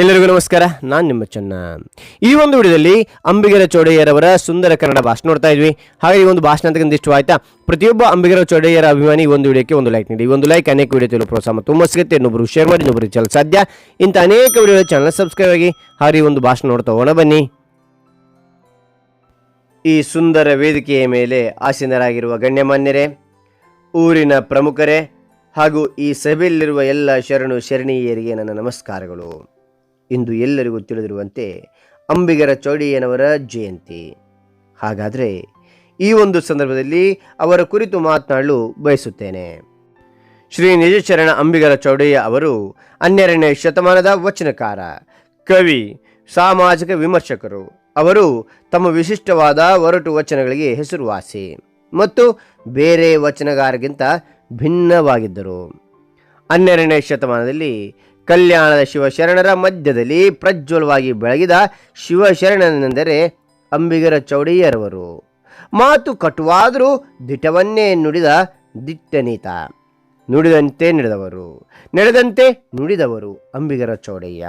ಎಲ್ಲರಿಗೂ ನಮಸ್ಕಾರ, ನಾನು ನಿಮ್ಮ ಚೆನ್ನ. ಈ ಒಂದು ವಿಡಿಯೋದಲ್ಲಿ ಅಂಬಿಗರ ಚೌಡಯ್ಯರವರ ಸುಂದರ ಕನ್ನಡ ಭಾಷಣ ನೋಡ್ತಾ ಇದ್ವಿ. ಹಾಗೆ ಈ ಒಂದು ಭಾಷಣ ಅಂತ ಇಷ್ಟ ಆಯ್ತಾ? ಪ್ರತಿಯೊಬ್ಬ ಅಂಬಿಗರ ಚೌಡಯ್ಯರ ಅಭಿಮಾನಿ ಒಂದು ವಿಡಿಯೋಕ್ಕೆ ಒಂದು ಲೈಕ್ ನೀಡಿ. ಒಂದು ಲೈಕ್ ಅನೇಕ ವಿಡಿಯೋ ತಿಳಿಯಲು ಪ್ರೋತ್ಸಾಹ ತುಂಬ ಸಿಗುತ್ತೆ ಇನ್ನೊಬ್ಬರು ಶೇರ್ ಮಾಡಿ ಇನ್ನೊಬ್ಬರು ಚಾನಲ್ ಸಾಧ್ಯ. ಇಂಥ ಅನೇಕ ವಿಡಿಯೋ ಚಾನಲ್ ಸಬ್ಸ್ಕ್ರೈಬ್ ಆಗಿ, ಹಾಗೆ ಒಂದು ಭಾಷಣ ನೋಡ್ತಾ ಹೋಗೋಣ. ಬನ್ನಿ. ಈ ಸುಂದರ ವೇದಿಕೆಯ ಮೇಲೆ ಆಸೀನರಾಗಿರುವ ಗಣ್ಯಮಾನ್ಯರೇ, ಊರಿನ ಪ್ರಮುಖರೇ, ಹಾಗೂ ಈ ಸಭೆಯಲ್ಲಿರುವ ಎಲ್ಲ ಶರಣು ಶರಣೀಯರಿಗೆ ನನ್ನ ನಮಸ್ಕಾರಗಳು. ಇಂದು ಎಲ್ಲರಿಗೂ ತಿಳಿದಿರುವಂತೆ ಅಂಬಿಗರ ಚೌಡಯ್ಯನವರ ಜಯಂತಿ. ಹಾಗಾದರೆ ಈ ಒಂದು ಸಂದರ್ಭದಲ್ಲಿ ಅವರ ಕುರಿತು ಮಾತನಾಡಲು ಬಯಸುತ್ತೇನೆ. ಶ್ರೀ ನಿಜಚರಣ ಅಂಬಿಗರ ಚೌಡಯ್ಯ ಅವರು ಹನ್ನೆರಡನೇ ಶತಮಾನದ ವಚನಕಾರ, ಕವಿ, ಸಾಮಾಜಿಕ ವಿಮರ್ಶಕರು. ಅವರು ತಮ್ಮ ವಿಶಿಷ್ಟವಾದ ಒರಟು ವಚನಗಳಿಗೆ ಹೆಸರುವಾಸಿ ಮತ್ತು ಬೇರೆ ವಚನಗಾರಗಿಂತ ಭಿನ್ನವಾಗಿದ್ದರು. ಹನ್ನೆರಡನೇ ಶತಮಾನದಲ್ಲಿ ಕಲ್ಯಾಣದ ಶಿವಶರಣರ ಮಧ್ಯದಲ್ಲಿ ಪ್ರಜ್ವಲವಾಗಿ ಬೆಳಗಿದ ಶಿವಶರಣನೆಂದರೆ ಅಂಬಿಗರ ಚೌಡಯ್ಯರವರು. ಮಾತು ಕಟುವಾದರೂ ದಿಟವನ್ನೇ ನುಡಿದ ದಿಟ್ಟನೀತ ನುಡಿದಂತೆ ನಡೆದವರು. ನಡೆದಂತೆ ನುಡಿದವರು ಅಂಬಿಗರ ಚೌಡಯ್ಯ.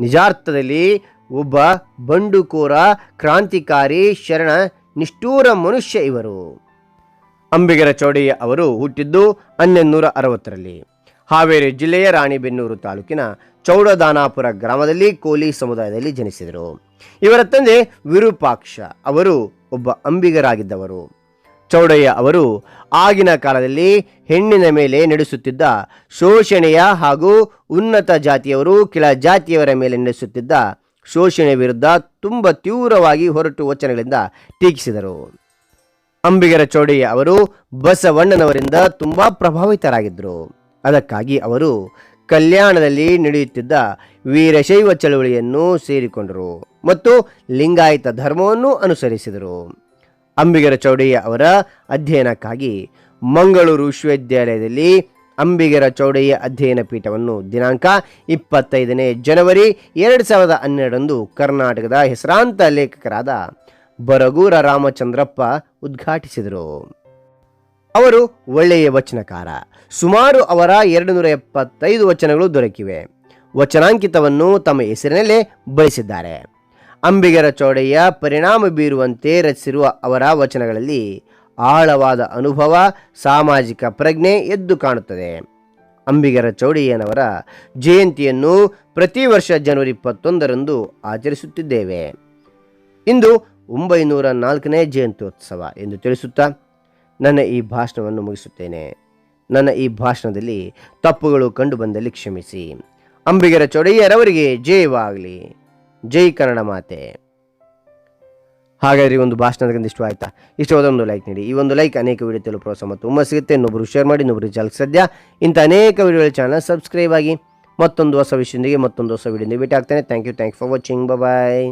ನಿಜಾರ್ಥದಲ್ಲಿ ಒಬ್ಬ ಬಂಡುಕೋರ, ಕ್ರಾಂತಿಕಾರಿ, ಶರಣ, ನಿಷ್ಠೂರ ಮನುಷ್ಯ ಇವರು. ಅಂಬಿಗರ ಚೌಡಯ್ಯ ಅವರು ಹುಟ್ಟಿದ್ದು ಹನ್ನೊಂದೂರ ಅರವತ್ತರಲ್ಲಿ. ಹಾವೇರಿ ಜಿಲ್ಲೆಯ ರಾಣಿಬೆನ್ನೂರು ತಾಲೂಕಿನ ಚೌಡದಾನಾಪುರ ಗ್ರಾಮದಲ್ಲಿ ಕೋಲಿ ಸಮುದಾಯದಲ್ಲಿ ಜನಿಸಿದರು. ಇವರ ತಂದೆ ವಿರೂಪಾಕ್ಷ ಅವರು ಒಬ್ಬ ಅಂಬಿಗರಾಗಿದ್ದವರು. ಚೌಡಯ್ಯ ಅವರು ಆಗಿನ ಕಾಲದಲ್ಲಿ ಹೆಣ್ಣಿನ ಮೇಲೆ ನಡೆಸುತ್ತಿದ್ದ ಶೋಷಣೆಯ ಹಾಗೂ ಉನ್ನತ ಜಾತಿಯವರು ಕೆಳ ಜಾತಿಯವರ ಮೇಲೆ ನಡೆಸುತ್ತಿದ್ದ ಶೋಷಣೆ ವಿರುದ್ಧ ತುಂಬ ತೀವ್ರವಾಗಿ ಹೊರಟು ವಚನಗಳಿಂದ ಟೀಕಿಸಿದರು. ಅಂಬಿಗರ ಚೌಡಯ್ಯ ಅವರು ಬಸವಣ್ಣನವರಿಂದ ತುಂಬ ಪ್ರಭಾವಿತರಾಗಿದ್ದರು. ಅದಕ್ಕಾಗಿ ಅವರು ಕಲ್ಯಾಣದಲ್ಲಿ ನಡೆಯುತ್ತಿದ್ದ ವೀರಶೈವ ಚಳವಳಿಯನ್ನು ಸೇರಿಕೊಂಡರು ಮತ್ತು ಲಿಂಗಾಯತ ಧರ್ಮವನ್ನು ಅನುಸರಿಸಿದರು. ಅಂಬಿಗರ ಚೌಡಯ್ಯ ಅವರ ಅಧ್ಯಯನಕ್ಕಾಗಿ ಮಂಗಳೂರು ವಿಶ್ವವಿದ್ಯಾಲಯದಲ್ಲಿ ಅಂಬಿಗರ ಚೌಡಯ್ಯ ಅಧ್ಯಯನ ಪೀಠವನ್ನು ದಿನಾಂಕ ಇಪ್ಪತ್ತೈದನೇ ಜನವರಿ ಎರಡು ಸಾವಿರದ ಹನ್ನೆರಡರಂದು ಕರ್ನಾಟಕದ ಹೆಸರಾಂತ ಲೇಖಕರಾದ ಬರಗೂರ ರಾಮಚಂದ್ರಪ್ಪ ಉದ್ಘಾಟಿಸಿದರು. ಅವರು ಒಳ್ಳೆಯ ವಚನಕಾರ. ಸುಮಾರು ಅವರ ಎರಡು ನೂರ ಎಪ್ಪತ್ತೈದು ವಚನಗಳು ದೊರಕಿವೆ. ವಚನಾಂಕಿತವನ್ನು ತಮ್ಮ ಹೆಸರಿನಲ್ಲೇ ಬಳಸಿದ್ದಾರೆ ಅಂಬಿಗರ ಚೌಡಯ್ಯ ಪರಿಣಾಮ ಬೀರುವಂತೆ ರಚಿಸಿರುವ ಅವರ ವಚನಗಳಲ್ಲಿ ಆಳವಾದ ಅನುಭವ, ಸಾಮಾಜಿಕ ಪ್ರಜ್ಞೆ ಎದ್ದು ಕಾಣುತ್ತದೆ. ಅಂಬಿಗರ ಚೌಡಯ್ಯನವರ ಜಯಂತಿಯನ್ನು ಪ್ರತಿ ವರ್ಷ ಜನವರಿ ಇಪ್ಪತ್ತೊಂದರಂದು ಆಚರಿಸುತ್ತಿದ್ದೇವೆ. ಇಂದು ಒಂಬೈನೂರ ನಾಲ್ಕನೇ ಜಯಂತ್ಯೋತ್ಸವ ಎಂದು ತಿಳಿಸುತ್ತಾ ನನ್ನ ಈ ಭಾಷಣವನ್ನು ಮುಗಿಸುತ್ತೇನೆ. ನನ್ನ ಈ ಭಾಷಣದಲ್ಲಿ ತಪ್ಪುಗಳು ಕಂಡುಬಂದಲ್ಲಿ ಕ್ಷಮಿಸಿ. ಅಂಬಿಗರ ಚೊಡೆಯರವರಿಗೆ ಜಯವಾಗಲಿ. ಜೈ ಕನ್ನಡ ಮಾತೆ. ಹಾಗಾದರೆ ಈ ಒಂದು ಭಾಷಣದಿಂದ ಇಷ್ಟ ಆಯ್ತಾ? ಇಷ್ಟವಾದ ಒಂದು ಲೈಕ್ ನೀಡಿ. ಈ ಒಂದು ಲೈಕ್ ಅನೇಕ ವಿಡಿಯೋ ತಲುಪು ಪ್ರೋತ್ಸಾಹ ಮತ್ತು ತುಂಬ ಸಿಗುತ್ತೆ ಇನ್ನೊಬ್ಬರು ಶೇರ್ ಮಾಡಿ ಇನ್ನೊಬ್ಬರು ಚಾನಲ್ ಸದ್ಯ ಇಂಥ ಅನೇಕ ವಿಡಿಯೋಗಳ ಚಾನಲ್ ಸಬ್ಸ್ಕ್ರೈಬ್ ಆಗಿ ಮತ್ತೊಂದು ಹೊಸ ವಿಷಯದೊಂದಿಗೆ ಮತ್ತೊಂದು ಹೊಸ ವಿಡಿಯೋದಿಂದ ಭೇಟಿ ಆಗ್ತೇನೆ thank you thank for watching bye